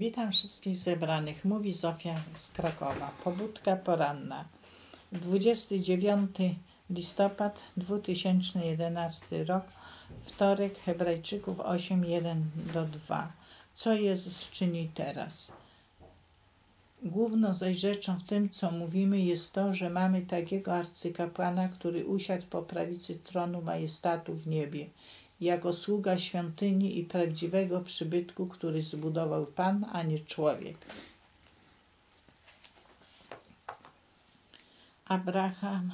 Witam wszystkich zebranych, mówi Zofia z Krakowa. Pobudka poranna. 29 listopad 2011 rok, wtorek, Hebrajczyków 8:1 do 2. Co Jezus czyni teraz? Główną zaś rzeczą w tym, co mówimy, jest to, że mamy takiego arcykapłana, który usiadł po prawicy tronu majestatu w niebie jako sługa świątyni i prawdziwego przybytku, który zbudował Pan, a nie człowiek. Abraham,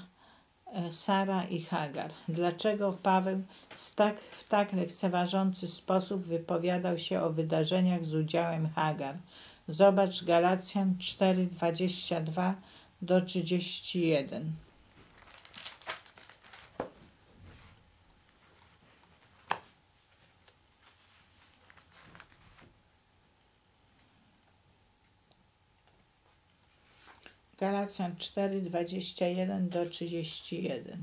e, Sara i Hagar. Dlaczego Paweł tak, w tak lekceważący sposób wypowiadał się o wydarzeniach z udziałem Hagar? Zobacz Galacjan 4:22 do 31. Galacjan 4, 21 do 31.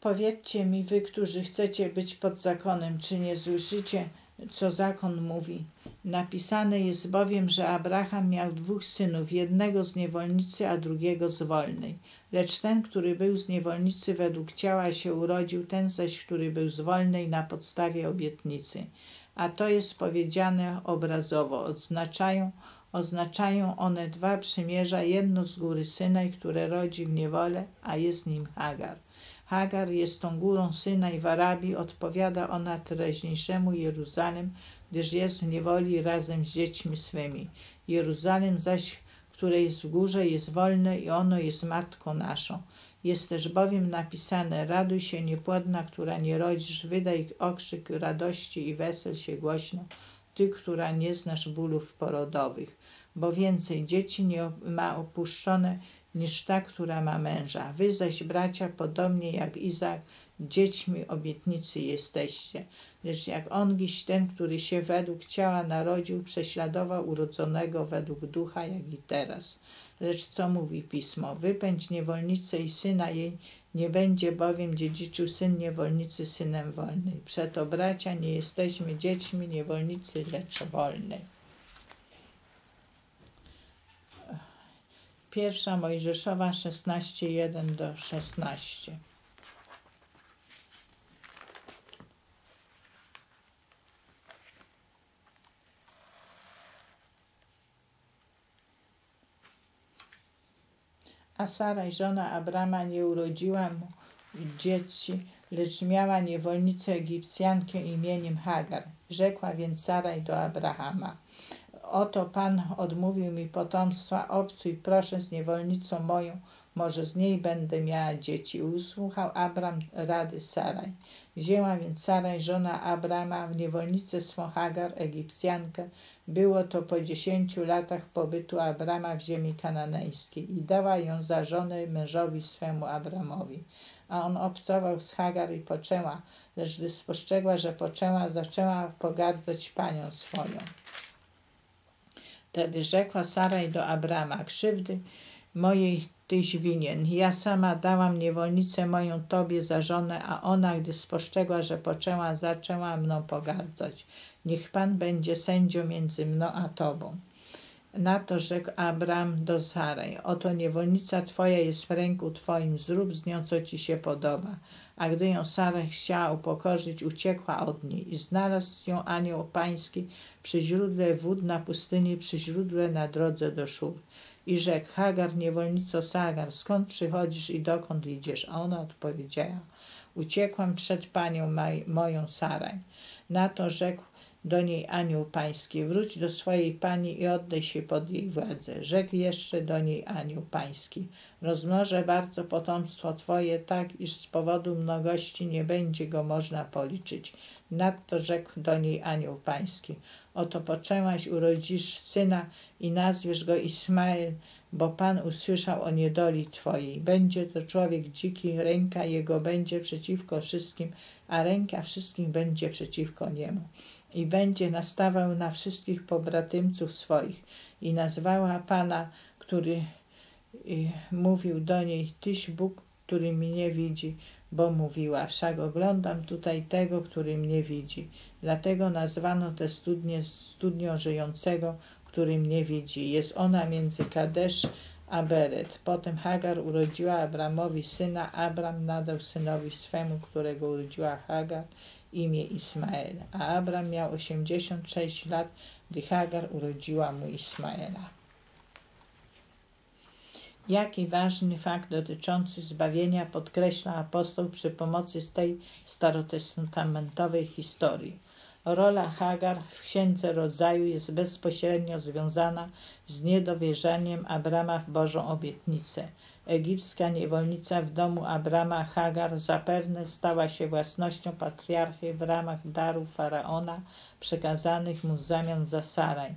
Powiedzcie mi, wy, którzy chcecie być pod zakonem, czy nie słyszycie, co zakon mówi? Napisane jest bowiem, że Abraham miał dwóch synów, jednego z niewolnicy, a drugiego z wolnej. Lecz ten, który był z niewolnicy według ciała się urodził, ten zaś, który był z wolnej na podstawie obietnicy. A to jest powiedziane obrazowo, odznaczają Oznaczają one dwa przymierza, jedno z góry Synaj, które rodzi w niewolę, a jest nim Hagar. Hagar jest tą górą Synaj w Arabii, odpowiada ona teraźniejszemu Jeruzalem, gdyż jest w niewoli razem z dziećmi swymi. Jeruzalem zaś, które jest w górze, jest wolne i ono jest matką naszą. Jest też bowiem napisane, raduj się niepłodna, która nie rodzisz, wydaj okrzyk radości i wesel się głośno, ty, która nie znasz bólów porodowych, bo więcej dzieci nie ma opuszczone niż ta, która ma męża. Wy zaś, bracia, podobnie jak Izak, dziećmi obietnicy jesteście. Lecz jak ongiś ten, który się według ciała narodził, prześladował urodzonego według ducha, jak i teraz. Lecz co mówi pismo? Wypędź niewolnicę i syna jej, nie będzie bowiem dziedziczył syn niewolnicy synem wolnej. Przeto bracia nie jesteśmy dziećmi niewolnicy, lecz wolnej. Pierwsza Mojżeszowa 16:1 do 16. A Saraj, żona Abrama, nie urodziła mu dzieci, lecz miała niewolnicę Egipcjankę imieniem Hagar. Rzekła więc Saraj do Abrahama, oto Pan odmówił mi potomstwa, obcuj proszę z niewolnicą moją, może z niej będę miała dzieci. Usłuchał Abram rady Saraj. Wzięła więc Saraj, żona Abrama, w niewolnicę swą Hagar, Egipcjankę. Było to po dziesięciu latach pobytu Abrama w ziemi kananejskiej i dała ją za żonę mężowi swemu Abramowi. A on obcował z Hagar i poczęła, lecz gdy spostrzegła, że poczęła, zaczęła pogardzać panią swoją. Wtedy rzekła Saraj do Abrama, krzywdy mojej tyś winien. Ja sama dałam niewolnicę moją tobie za żonę, a ona, gdy spostrzegła, że poczęła, zaczęła mną pogardzać. Niech Pan będzie sędzią między mną a tobą. Na to rzekł Abram do Saraj, oto niewolnica twoja jest w ręku twoim, zrób z nią, co ci się podoba. A gdy ją Saraj chciała upokorzyć, uciekła od niej i znalazł ją anioł pański przy źródle wód na pustyni, przy źródle na drodze do Szur. I rzekł, Hagar, niewolnico Sagar, skąd przychodzisz i dokąd idziesz? A ona odpowiedziała, uciekłam przed panią moją Saraj. Na to rzekł, do niej anioł pański, wróć do swojej pani i oddaj się pod jej władzę. Rzekł jeszcze do niej anioł pański, rozmnożę bardzo potomstwo twoje tak, iż z powodu mnogości nie będzie go można policzyć. Nadto rzekł do niej anioł pański, oto poczęłaś, urodzisz syna i nazwiesz go Ismael, bo Pan usłyszał o niedoli Twojej. Będzie to człowiek dziki, ręka jego będzie przeciwko wszystkim, a ręka wszystkich będzie przeciwko niemu i będzie nastawał na wszystkich pobratymców swoich. I nazwała Pana, który mówił do niej, Tyś Bóg, który mnie widzi. bo mówiła, wszak oglądam tutaj tego, który mnie widzi. Dlatego nazwano tę studnię studnią żyjącego, który mnie widzi. Jest ona między Kadesz a Beret. Potem Hagar urodziła Abramowi syna, Abram nadał synowi swemu, którego urodziła Hagar, imię Ismael. A Abram miał 86 lat, gdy Hagar urodziła mu Ismaela. Jaki ważny fakt dotyczący zbawienia podkreśla apostoł przy pomocy tej starotestamentowej historii. Rola Hagar w Księdze Rodzaju jest bezpośrednio związana z niedowierzaniem Abrama w Bożą obietnicę. Egipska niewolnica w domu Abrama Hagar zapewne stała się własnością patriarchy w ramach darów Faraona przekazanych mu w zamian za Saraj.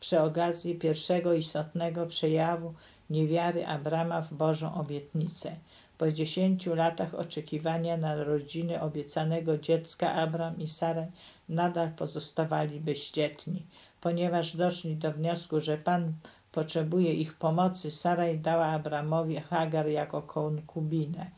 Przy okazji pierwszego istotnego przejawu niewiary Abrama w Bożą obietnicę. Po dziesięciu latach oczekiwania na narodziny obiecanego dziecka Abram i Saraj nadal pozostawali bezdzietni. Ponieważ doszli do wniosku, że Pan potrzebuje ich pomocy, Saraj dała Abramowi Hagar jako konkubinę.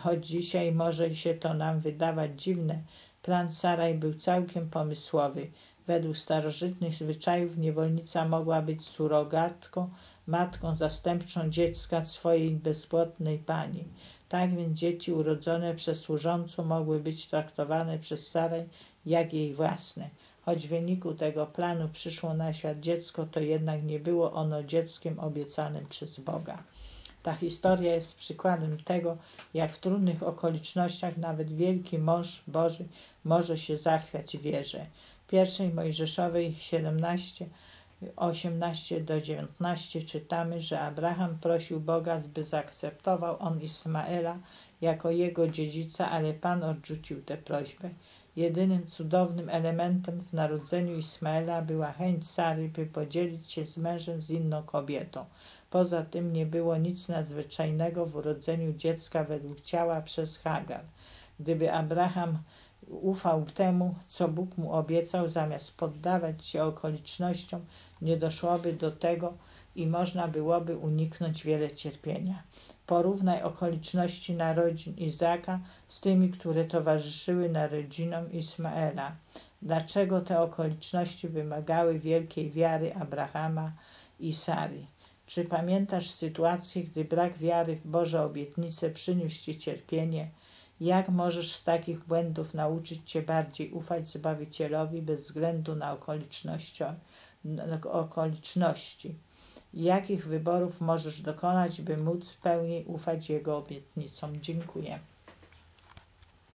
Choć dzisiaj może się to nam wydawać dziwne, plan Saraj był całkiem pomysłowy. Według starożytnych zwyczajów niewolnica mogła być surogatką, matką zastępczą dziecka swojej bezpłodnej pani. Tak więc dzieci urodzone przez służącą mogły być traktowane przez Saraj jak jej własne. Choć w wyniku tego planu przyszło na świat dziecko, to jednak nie było ono dzieckiem obiecanym przez Boga. Ta historia jest przykładem tego, jak w trudnych okolicznościach nawet wielki mąż Boży może się zachwiać wierze. Pierwszej Mojżeszowej 17 18 do 19 czytamy, że Abraham prosił Boga, by zaakceptował on Ismaela jako jego dziedzica, ale Pan odrzucił tę prośbę. Jedynym cudownym elementem w narodzeniu Ismaela była chęć Sary, by podzielić się z mężem z inną kobietą. Poza tym nie było nic nadzwyczajnego w urodzeniu dziecka według ciała przez Hagar. Gdyby Abraham ufał temu, co Bóg mu obiecał, zamiast poddawać się okolicznościom, nie doszłoby do tego i można byłoby uniknąć wiele cierpienia. Porównaj okoliczności narodzin Izaka z tymi, które towarzyszyły narodzinom Ismaela. Dlaczego te okoliczności wymagały wielkiej wiary Abrahama i Sary? Czy pamiętasz sytuację, gdy brak wiary w Boże obietnice przyniósł Ci cierpienie? Jak możesz z takich błędów nauczyć się bardziej ufać Zbawicielowi bez względu na okoliczności? Na okoliczności? Jakich wyborów możesz dokonać, by móc pełniej ufać Jego obietnicom? Dziękuję.